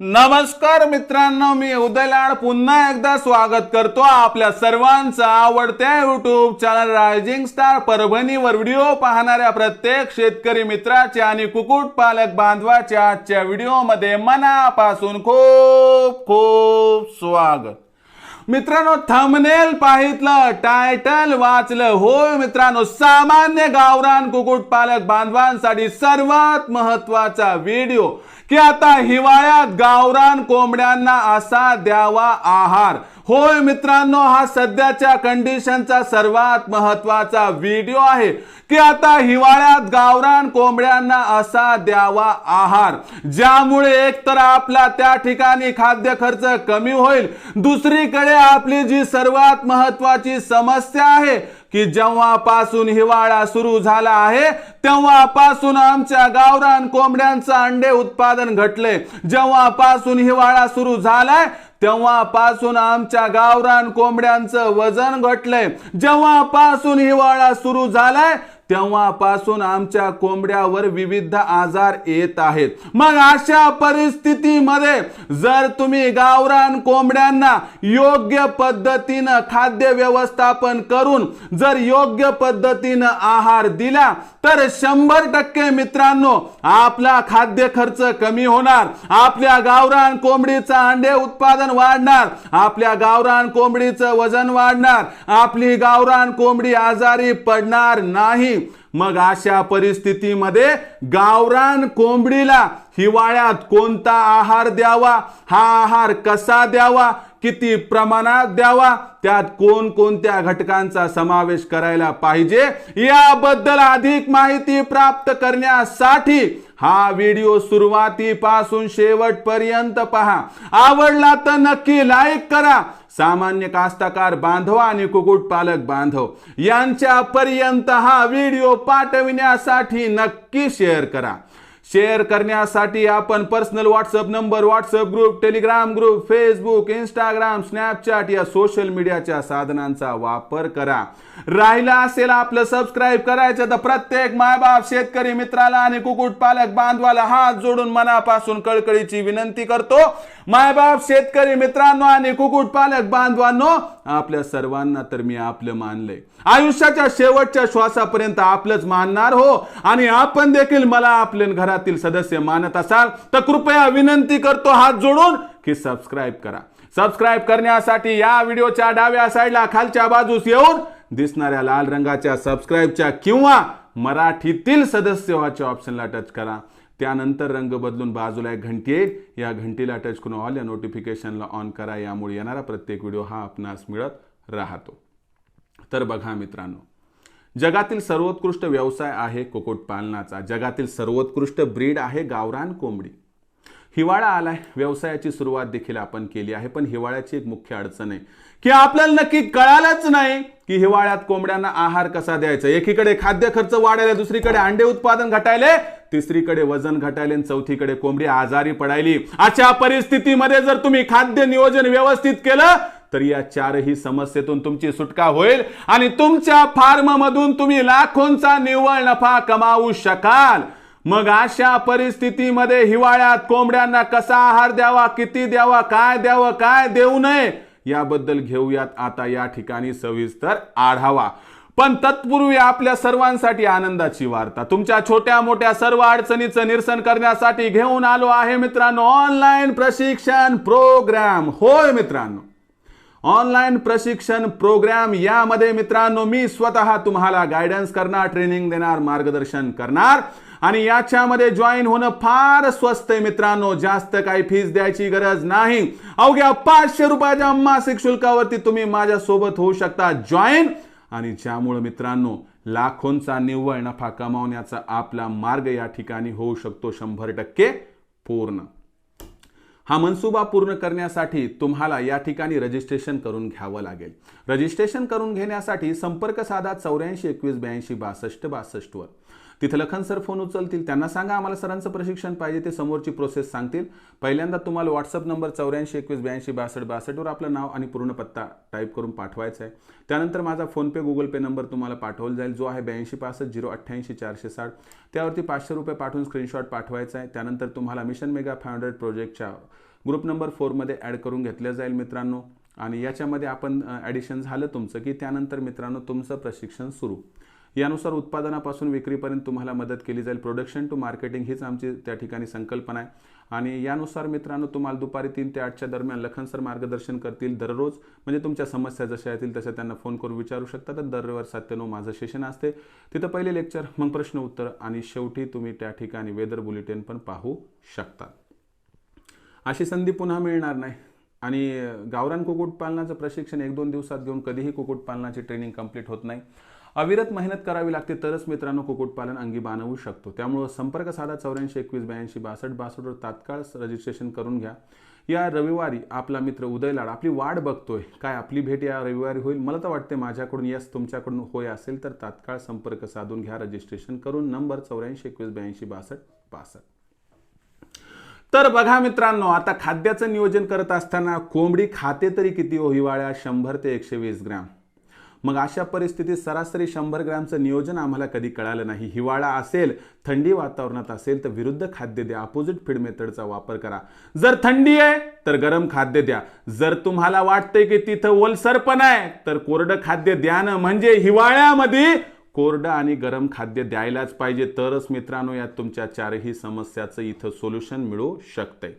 नमस्कार मित्रांनो मी उदयलाड. पुन्हा एकदा स्वागत करतो आपल्या सर्वांचा आवडत्या युट्यूब चॅनल रायझिंग स्टार परभणीवर. व्हिडिओ पाहणाऱ्या प्रत्येक शेतकरी मित्राच्या आणि कुक्कुटपालक बांधवाच्या आजच्या व्हिडिओमध्ये मनापासून खूप खूप स्वागत. मित्रांनो थंबनेल पाहितलं टायटल वाचलं. होय मित्रांनो सामान्य गावरान कुक्कुटपालक बांधवांसाठी सर्वात महत्त्वाचा व्हिडिओ की आता हिवाळ्यात गावरान कोंबड्यांना असा द्यावा आहार. होय मित्रांनो हा सध्याच्या कंडिशनचा सर्वात महत्त्वाचा व्हिडिओ आहे. की आता हिवाळ्यात गावरान कोंबड्यांना असा द्यावा आहार. ज्यामुळे एकतर आपला त्या ठिकाणी खाद्य खर्च कमी होईल. दुसरीकडे आपली जी सर्वात महत्वाची समस्या आहे की जेव्हापासून हिवाळा सुरू झाला आहे तेव्हापासून आमच्या गावरान कोंबड्यांचं अंडे उत्पादन घटले. जेव्हापासून हिवाळा सुरू झालाय तेव्हापासून आमच्या गावरान कोंबड्यांचं वजन घटलंय. जेव्हापासून हिवाळा सुरू झालाय तेव्हापासून आमच्या कोंबड्यावर विविध आजार येत आहेत. मग अशा परिस्थितीमध्ये जर तुम्ही गावरान कोंबड्यांना योग्य पद्धतीनं खाद्य व्यवस्थापन करून जर योग्य पद्धतीनं आहार दिला तर शंभर टक्के मित्रांनो आपला खाद्य खर्च कमी होणार. आपल्या गावरान कोंबडीचं अंडे उत्पादन वाढणार. आपल्या गावरान कोंबडीचं वजन वाढणार. आपली गावरान कोंबडी आजारी पडणार नाही. मग अशा परिस्थितीमध्ये गावरान कोंबडीला हिवाळ्यात कोणता आहार द्यावा? हा आहार कसा द्यावा? किती प्रमाणात द्यावा? त्यात कोणकोणत्या घटकांचा समावेश करायला पाहिजे? याबद्दल अधिक माहिती प्राप्त करण्यासाठी हा व्हिडिओ सुरुवातीपासून शेवटपर्यंत पहा. आवडला तर नक्की लाईक करा. सामान्य कास्तकार बांधव आणि कुक्कुटपालक बांधव यांच्यापर्यंत हा व्हिडिओ पाठविण्यासाठी नक्की शेअर करा. शेअर करण्यासाठी आपण personal WhatsApp number WhatsApp group Telegram group Facebook Instagram Snapchat या सोशल मीडियाच्या साधनांचा वापर करा. राहिला असेल आपलं सबस्क्राईब करायचं तर प्रत्येक मायबाप शेतकरी मित्राला आणि कुक्कुट पालक बांधवाला हात जोडून मनापासून कळकळीची विनंती करतो. मायबाप शेतकरी मित्रांनो आणि कुक्कुट पालक बांधवांनो आपल्या सर्वांना तर मी आपलं मानलंय. आयुष्याच्या शेवटच्या श्वासापर्यंत आपलंच मानणार हो. आणि आपण देखील मला आपल्या घरातील सदस्य मानत असाल तर कृपया विनंती करतो हात जोडून की सबस्क्राईब करा. सबस्क्राईब करण्यासाठी या व्हिडिओच्या डाव्या साईडला खालच्या बाजूस येऊन दिसणाऱ्या लाल रंगाच्या सबस्क्राईबच्या किंवा मराठीतील सदस्य व्हाच्या ऑप्शनला टच करा. त्यानंतर रंग बदलून बाजूला एक घंटी येईल या घंटीला टच करून ऑल या नोटिफिकेशनला ऑन करा. यामुळे येणारा प्रत्येक व्हिडिओ हा आपणास मिळत राहतो. तर बघा मित्रांनो जगातील सर्वोत्कृष्ट व्यवसाय आहे कुक्कुटपालनाचा. जगातील सर्वोत्कृष्ट ब्रीड आहे गावरान कोंबडी. हिवाळा आलाय. व्यवसायाची सुरुवात देखील आपण केली आहे पण हिवाळ्याची एक मुख्य अडचण आहे की आपल्याला नक्की कळालंच नाही की हिवाळ्यात कोंबड्यांना आहार कसा द्यायचा. एकीकडे खाद्य खर्च वाढायला दुसरीकडे अंडे उत्पादन घटायले तिसरीकडे वजन घटायले आणि चौथीकडे कोंबडी आजारी पडायली. अशा परिस्थितीमध्ये जर तुम्ही खाद्य नियोजन व्यवस्थित केलं तर या चारही समस्येतून तुमची सुटका होईल आणि तुमच्या फार्म मधून तुम्ही लाखोंचा निव्वळ नफा कमावू शकाल. मग अशा परिस्थितीमध्ये हिवाळ्यात कोंबड्यांना कसा आहार द्यावा किती द्यावा काय द्यावं काय देऊ नये याबद्दल घेऊयात आता या ठिकाणी सविस्तर आढावा. पण तत्पूर्वी आपल्या सर्वांसाठी आनंदाची वार्ता. तुमच्या छोट्या मोठ्या सर्व अडचणीचं निरसन करण्यासाठी घेऊन आलो आहे मित्रांनो. ऑनलाईन प्रशिक्षण प्रोग्राम. होय मित्रांनो. ऑनलाईन प्रशिक्षण प्रोग्राम यामध्ये मित्रांनो मी स्वतः तुम्हाला गायडन्स करणार ट्रेनिंग देणार मार्गदर्शन करणार. आणि याच्यामध्ये जॉईन होणं फार स्वस्त आहे मित्रांनो. जास्त काही फीस द्यायची गरज नाही. अवघ्या पाचशे रुपयाच्या मासिक शुल्कावरती तुम्ही माझ्या सोबत होऊ शकता. जॉईन आणि ज्यामुळे मित्रांनो लाखोंचा निव्वळ नफा कमावण्याचा आपला मार्ग या ठिकाणी होऊ शकतो शंभर टक्के पूर्ण. हा मनसुबा पूर्ण करण्यासाठी तुम्हाला या ठिकाणी रजिस्ट्रेशन करून घ्यावं लागेल. रजिस्ट्रेशन करून घेण्यासाठी संपर्क साधा चौऱ्याऐंशी एकवीस ब्याऐंशी बासष्ट बासष्टवर. तिथं लखन सर फोन उचलतील त्यांना सांगा आम्हाला सरांचं प्रशिक्षण पाहिजे ते समोरची प्रोसेस सांगतील. पहिल्यांदा तुम्हाला व्हॉट्सअप नंबर चौऱ्याऐंशी एकवीस ब्याऐंशी बासष्ट बासष्टवर आपलं नाव आणि पूर्ण पत्ता टाईप करून पाठवायचा आहे. त्यानंतर माझा फोनपे गुगल पे नंबर तुम्हाला पाठवला जाईल जो आहे ब्याऐंशी पासष्ट झिरो अठ्ठ्याऐंशी चारशे साठ. त्यावरती पाचशे रुपये पाठवून स्क्रीनशॉट पाठवायचा आहे. त्यानंतर तुम्हाला मिशन मेगा फाय हंड्रेड प्रोजेक्टच्या ग्रुप नंबर फोरमध्ये ॲड करून घेतलं जाईल मित्रांनो. आणि याच्यामध्ये आपण ॲडिशन झालं तुमचं की त्यानंतर मित्रांनो तुमचं प्रशिक्षण सुरू. यानुसार उत्पादनापासून विक्रीपर्यंत तुम्हाला मदत केली जाईल. प्रोडक्शन टू मार्केटिंग हीच आमची त्या ठिकाणी संकल्पना आहे. आणि यानुसार मित्रांनो तुम्हाला दुपारी तीन ते आठच्या दरम्यान लखन सर मार्गदर्शन करतील दररोज. म्हणजे तुमच्या समस्या जशा येतील तशा त्यांना फोन करून विचारू शकता. तर दररोज सात ते नऊ माझं सेशन असते. तिथं पहिले लेक्चर मग प्रश्न उत्तर आणि शेवटी तुम्ही त्या ठिकाणी वेदर बुलेटिन पण पाहू शकता. अशी संधी पुन्हा मिळणार नाही. आणि गावरान कुक्कुटपालनाचं प्रशिक्षण एक दोन दिवसात घेऊन कधीही कुक्कुटपालनाची ट्रेनिंग कंप्लीट होत नाही. अविरत मेहनत करावी लागते तरच मित्रांनो कुक्कुटपालन अंगी बांधवू शकतो. त्यामुळं संपर्क साधा चौऱ्याऐंशी एकवीस ब्याऐंशी बासष्ट बासष्टवर तात्काळ रजिस्ट्रेशन करून घ्या. या रविवारी आपला मित्र उदय लाड आपली वाट बघतोय. काय आपली भेट या रविवारी होईल? मला तर वाटते माझ्याकडून यस तुमच्याकडून होय असेल तर तात्काळ संपर्क साधून घ्या. रजिस्ट्रेशन करून नंबर चौऱ्याऐंशी एकवीस ब्याऐंशी बासष्ट बासष्ट. तर बघा मित्रांनो आता खाद्याचं नियोजन करत असताना कोंबडी खाते तरी किती हो? हिवाळ्या शंभर ते एकशे वीस ग्रॅम. मग अशा परिस्थितीत सरासरी शंभर ग्रॅमचं नियोजन आम्हाला कधी कळालं नाही. हिवाळा असेल थंडी वातावरणात असेल तर विरुद्ध खाद्य द्या. अपोजिट फीड मेथडचा वापर करा. जर थंडी आहे तर गरम खाद्य द्या. जर तुम्हाला वाटतंय की तिथं ओलसरपण आहे तर कोरडं खाद्य द्या ना. म्हणजे हिवाळ्यामध्ये कोरडं आणि गरम खाद्य द्यायलाच पाहिजे. तरच मित्रांनो यात तुमच्या चारही समस्याचं इथं सोल्युशन मिळू शकतंय.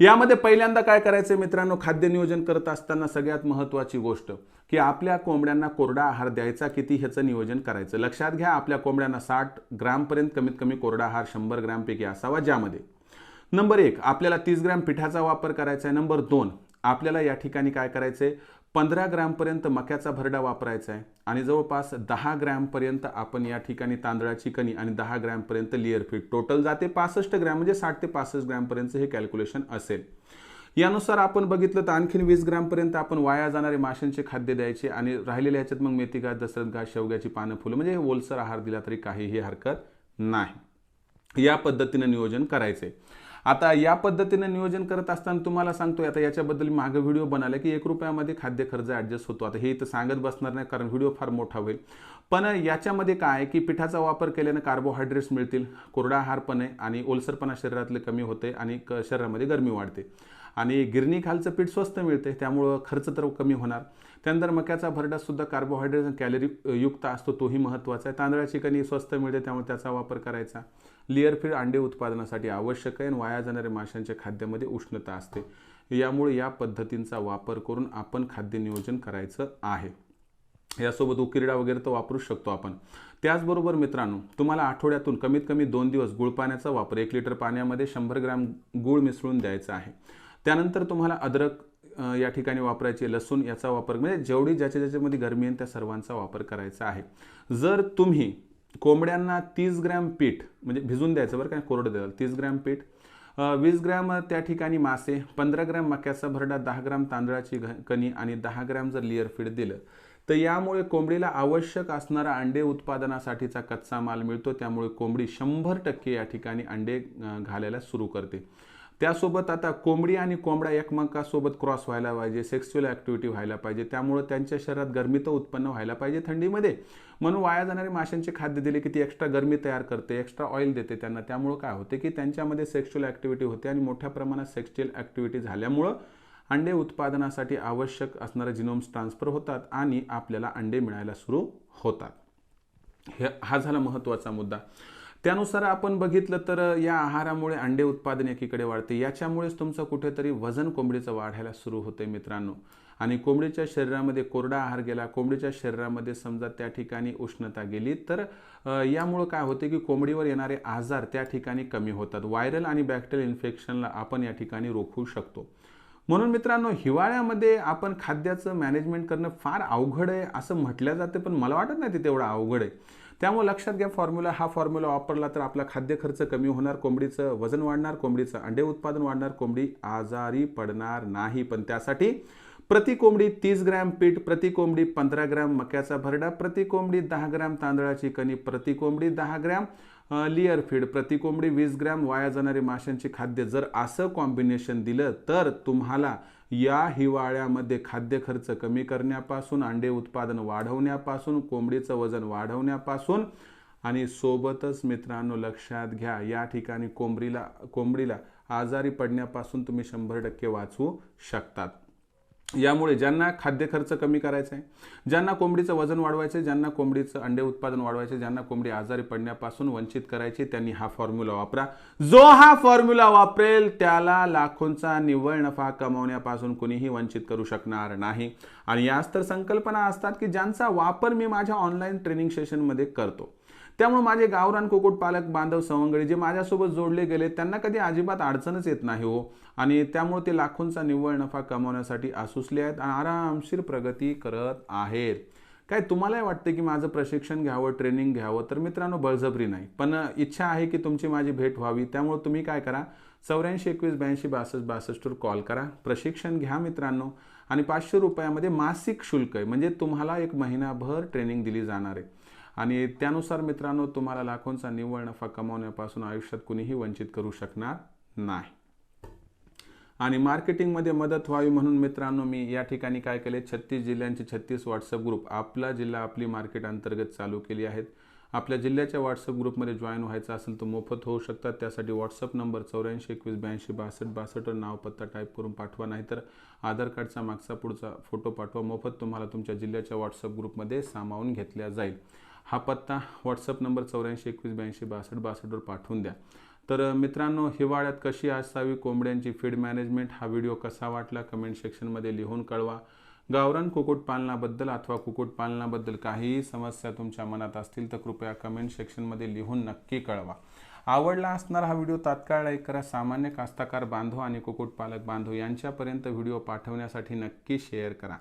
यामध्ये पहिल्यांदा काय करायचं मित्रांनो? खाद्य नियोजन करत असताना सगळ्यात महत्त्वाची गोष्ट की आपल्या कोंबड्यांना कोरडा आहार द्यायचा किती ह्याचं नियोजन करायचं. लक्षात घ्या आपल्या कोंबड्यांना साठ ग्रामपर्यंत कमीत कमी कोरडा आहार शंभर ग्रॅमपैकी असावा ज्यामध्ये. नंबर एक आपल्याला तीस ग्रॅम पिठाचा वापर करायचा आहे नंबर दोन आपल्याला या ठिकाणी काय करायचं आहे पंधरा ग्रॅमपर्यंत मक्याचा भरडा वापरायचा आहे आणि जवळपास दहा ग्रॅमपर्यंत आपण या ठिकाणी तांदळाची कणी आणि दहा ग्रॅमपर्यंत लिअर फीट टोटल जाते पासष्ट ग्रॅम म्हणजे साठ ते पासष्ट ग्रॅमपर्यंत हे कॅल्क्युलेशन असेल. यानुसार आपण बघितलं तर आणखीन वीस ग्रॅमपर्यंत आपण वाया जाणारे माशांचे खाद्य द्यायचे आणि राहिलेल्या ह्याच्यात मग मेथी घास दसरत घास शेवग्याची पानं फुलं म्हणजे ओलसर आहार दिला तरी काहीही हरकत नाही. या पद्धतीनं नियोजन करायचे आता या पद्धतीनं नियोजन करत असताना तुम्हाला सांगतोय आता याच्याबद्दल मागे व्हिडिओ बनवला की एक रुपयामध्ये खाद्य खर्च ॲडजस्ट होतो. आता हे इथं सांगत बसणार नाही कारण व्हिडिओ फार मोठा होईल. पण याच्यामध्ये काय आहे की पिठाचा वापर केल्यानं कार्बोहायड्रेट्स मिळतील कोरडा आहार पण आहे आणि ओलसरपणा शरीरातले कमी होते आणि क शरीरामध्ये गरमी वाढते. आणि गिरणीखालचं पीठ स्वस्त मिळते त्यामुळं खर्च तर कमी होणार. त्यानंतर मक्याचा भरडासुद्धा कार्बोहायड्रेट कॅलरी युक्त असतो तोही महत्त्वाचा आहे. तांदळाची कणी स्वस्त मिळते त्यामुळे त्याचा वापर करायचा. लिअर फीड अंडे उत्पादनासाठी आवश्यक आहे आणि वाया जाणाऱ्या माशांच्या खाद्यामध्ये उष्णता असते. यामुळे या पद्धतींचा वापर करून आपण खाद्य नियोजन करायचं आहे. यासोबत उकिरडा वगैरे तर वापरू शकतो आपण. त्याचबरोबर मित्रांनो तुम्हाला आठवड्यातून कमीत कमी दोन दिवस गुळ पाण्याचा वापर एक लिटर पाण्यामध्ये शंभर ग्रॅम गूळ मिसळून द्यायचा आहे. त्यानंतर तुम्हाला अद्रक या ठिकाणी वापरायचे लसूण याचा वापर म्हणजे जेवढी ज्याच्या ज्याच्यामध्ये गरमी आहे त्या सर्वांचा वापर करायचा आहे. जर तुम्ही कोंबड्यांना तीस ग्रॅम पीठ म्हणजे भिजून द्यायचं बरं काय कोरडं द्याल तीस ग्रॅम पीठ वीस ग्रॅम त्या ठिकाणी मासे पंधरा ग्रॅम मक्याचा भरडा दहा ग्रॅम तांदळाची कणी आणि दहा ग्रॅम जर लिअर फीड दिलं तर यामुळे कोंबडीला आवश्यक असणारा अंडे उत्पादनासाठीचा कच्चा माल मिळतो. त्यामुळे कोंबडी शंभर टक्के या ठिकाणी अंडे घालायला सुरू करते. त्यासोबत आता कोंबडी आणि कोंबडा एकमेकासोबत क्रॉस व्हायला पाहिजे सेक्स्युअल ॲक्टिव्हिटी व्हायला पाहिजे. त्यामुळं त्यांच्या शरीरात गरमी तर उत्पन्न व्हायला पाहिजे थंडीमध्ये. म्हणून वाया जाणारे माशांचे खाद्य दिले की ती एक्स्ट्रा गरमी तयार करते एक्स्ट्रा ऑइल देते त्यांना. त्यामुळं काय होते की त्यांच्यामध्ये सेक्स्युअल ॲक्टिव्हिटी होते आणि मोठ्या प्रमाणात सेक्स्युअल ॲक्टिव्हिटी झाल्यामुळं अंडे उत्पादनासाठी आवश्यक असणारे जिनोम्स ट्रान्सफर होतात आणि आपल्याला अंडे मिळायला सुरू होतात. हे हा झाला महत्त्वाचा मुद्दा. त्यानुसार आपण बघितलं तर या आहारामुळे अंडे उत्पादन एकीकडे वाढते. याच्यामुळेच तुमचं कुठेतरी वजन कोंबडीचं वाढायला सुरू होते मित्रांनो. आणि कोंबडीच्या शरीरामध्ये कोरडा आहार गेला कोंबडीच्या शरीरामध्ये समजा त्या ठिकाणी उष्णता गेली तर यामुळं काय होते की कोंबडीवर येणारे आजार त्या ठिकाणी कमी होतात. व्हायरल आणि बॅक्टेरियल इन्फेक्शनला आपण या ठिकाणी रोखू शकतो. म्हणून मित्रांनो हिवाळ्यामध्ये आपण खाद्याचं मॅनेजमेंट करणं फार अवघड आहे असं म्हटलं जाते पण मला वाटत नाही ते तेवढं अवघड आहे. त्यामुळे लक्षात घ्या फॉर्म्युला हा फॉर्म्युला वापरला तर आपला खाद्य खर्च कमी होणार कोंबडीचं वजन वाढणार कोंबडीचं अंडे उत्पादन वाढणार कोंबडी आजारी पडणार नाही. पण त्यासाठी प्रति कोंबडी तीस ग्रॅम पीठ प्रति कोंबडी पंधरा ग्रॅम मक्याचा भरडा प्रति कोंबडी दहा ग्रॅम तांदळाची कणी प्रति कोंबडी दहा ग्रॅम लिअर फीड प्रति कोंबडी वीस ग्रॅम वाया जाणारे माशांचे खाद्य जर असं कॉम्बिनेशन दिलं तर तुम्हाला या हिवाळ्यामध्ये खाद्य खर्च कमी करण्यापासून अंडे उत्पादन वाढवण्यापासून कोंबडीचं वजन वाढवण्यापासून आणि सोबतच मित्रांनो लक्षात घ्या या ठिकाणी कोंबडीला कोंबडीला आजारी पडण्यापासून तुम्ही शंभर टक्के वाचवू शकतात. यामुळे ज्यांना खाद्य खर्च कमी करायचा आहे ज्यांना कोंबडीचं वजन वाढवायचं आहे ज्यांना कोंबडीचं अंडे उत्पादन वाढवायचे ज्यांना कोंबडी आजारी पडण्यापासून वंचित करायची त्यांनी हा फॉर्म्युला वापरा. जो हा फॉर्म्युला वापरेल त्याला लाखोंचा निव्वळ नफा कमावण्यापासून कुणीही वंचित करू शकणार नाही. आणि याच तर संकल्पना असतात की ज्यांचा वापर मी माझ्या ऑनलाईन ट्रेनिंग सेशनमध्ये करतो. त्यामुळे माझे गावरान कुक्कुटपालक बांधव सवंगडी जे माझ्यासोबत जोडले गेले त्यांना कधी अजिबात अडचणच येत नाही हो. आणि त्यामुळे ते लाखोंचा निव्वळ नफा कमवण्यासाठी आसुसले आहेत आणि आरामशीर प्रगती करत आहेत. काय तुम्हालाही वाटतं की माझं प्रशिक्षण घ्यावं ट्रेनिंग घ्यावं? तर मित्रांनो बळजबरी नाही. पण इच्छा आहे की तुमची माझी भेट व्हावी. त्यामुळे तुम्ही काय करा? चौऱ्याऐंशी एकवीस ब्याऐंशी बासष्ट बासष्टवर कॉल करा. प्रशिक्षण घ्या मित्रांनो. आणि पाचशे रुपयामध्ये मासिक शुल्क आहे. म्हणजे तुम्हाला एक महिनाभर ट्रेनिंग दिली जाणार आहे. आणि त्यानुसार मित्रांनो तुम्हाला लाखोंचा निव्वळ नफा कमावण्यापासून आयुष्यात कुणीही वंचित करू शकणार नाही. आणि मार्केटिंगमध्ये मदत व्हावी म्हणून मित्रांनो मी या ठिकाणी काय केले? छत्तीस जिल्ह्यांचे छत्तीस व्हॉट्सअप ग्रुप आपला जिल्हा आपली मार्केट अंतर्गत चालू केली आहेत. आपल्या जिल्ह्याच्या व्हॉट्सअप ग्रुपमध्ये जॉईन व्हायचं असेल तर मोफत होऊ शकतात. त्यासाठी व्हॉट्सअप नंबर चौऱ्याऐंशी एकवीस ब्याऐंशी बासष्ट बासष्टवर नाव पत्ता टाईप करून पाठवा. नाहीतर आधार कार्डचा मागचा पुढचा फोटो पाठवा. मोफत तुम्हाला तुमच्या जिल्ह्याच्या व्हॉट्सअप ग्रुपमध्ये सामावून घेतल्या जाईल. हा पत्ता व्हॉट्सअप नंबर चौऱ्याऐंशी एकवीस ब्याऐंशी बासष्ट बासष्टवर पाठवून द्या. तर मित्रांनो हिवाळ्यात कशी असावी कोंबड्यांची फीड मॅनेजमेंट हा व्हिडिओ कसा वाटला? कमेंट सेक्शनमध्ये लिहून कळवा. गावरान कुक्कुटपालनाबद्दल अथवा कुक्कुटपालनाबद्दल काहीही समस्या तुमच्या मनात असतील तर कृपया कमेंट सेक्शनमध्ये लिहून नक्की कळवा. आवडला असणारा हा व्हिडिओ तात्काळ लाईक करा. सामान्य कास्ताकार बांधव आणि कुक्कुटपालक बांधव यांच्यापर्यंत व्हिडिओ पाठवण्यासाठी नक्की शेअर करा.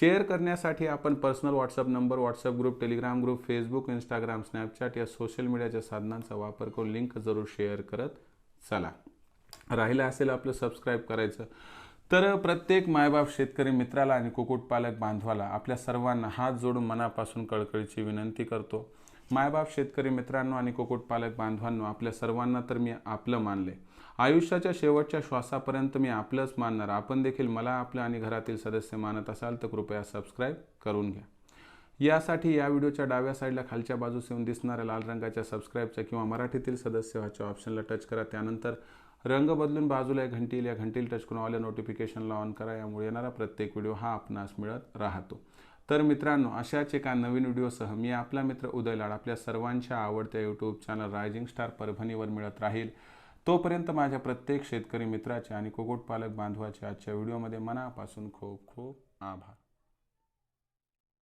शेअर करण्यासाठी आपण personal WhatsApp number WhatsApp group Telegram group Facebook Instagram Snapchat या सोशल मीडियाच्या साधनांचा वापर करून लिंक जरूर शेअर करत चला. राहिलं असेल आपलं सबस्क्राईब करायचं तर प्रत्येक मायबाप शेतकरी मित्राला आणि कुक्कुटपालक बांधवाला आपल्या सर्वांना हात जोडून मनापासून कळकळीची विनंती करतो. मायबाप शेतकरी मित्रांनो आणि कुक्कुटपालक बांधवांनो आपल्या सर्वांना तर मी आपलं मानले. आयुष्याच्या शेवटच्या श्वासापर्यंत मी आपलंच मानणार. आपण देखील मला आपलं आणि घरातील सदस्य मानत असाल तर कृपया सबस्क्राईब करून घ्या. यासाठी या व्हिडिओच्या डाव्या साईडला खालच्या बाजूस येऊन दिसणाऱ्या लाल रंगाच्या सबस्क्राईबच्या किंवा मराठीतील सदस्य व्हाच्या ऑप्शनला टच करा. त्यानंतर रंग बदलून बाजूला एक घंटील या घंटील टच करून ऑल नोटिफिकेशनला ऑन करा. यामुळे येणारा प्रत्येक व्हिडिओ हा आपणास मिळत राहतो. तर मित्रांनो अशाच एका नवीन व्हिडिओसह मी आपला मित्र उदय लाड आपल्या सर्वांच्या आवडत्या यूट्यूब चॅनल रायझिंग स्टार परभणीवर मिळत राहील. तोपर्यंत माझ्या प्रत्येक शेतकरी मित्राचे आणि कुक्कुटपालक बांधवाचे आजच्या व्हिडिओमध्ये मनापासून खूप खूप आभार.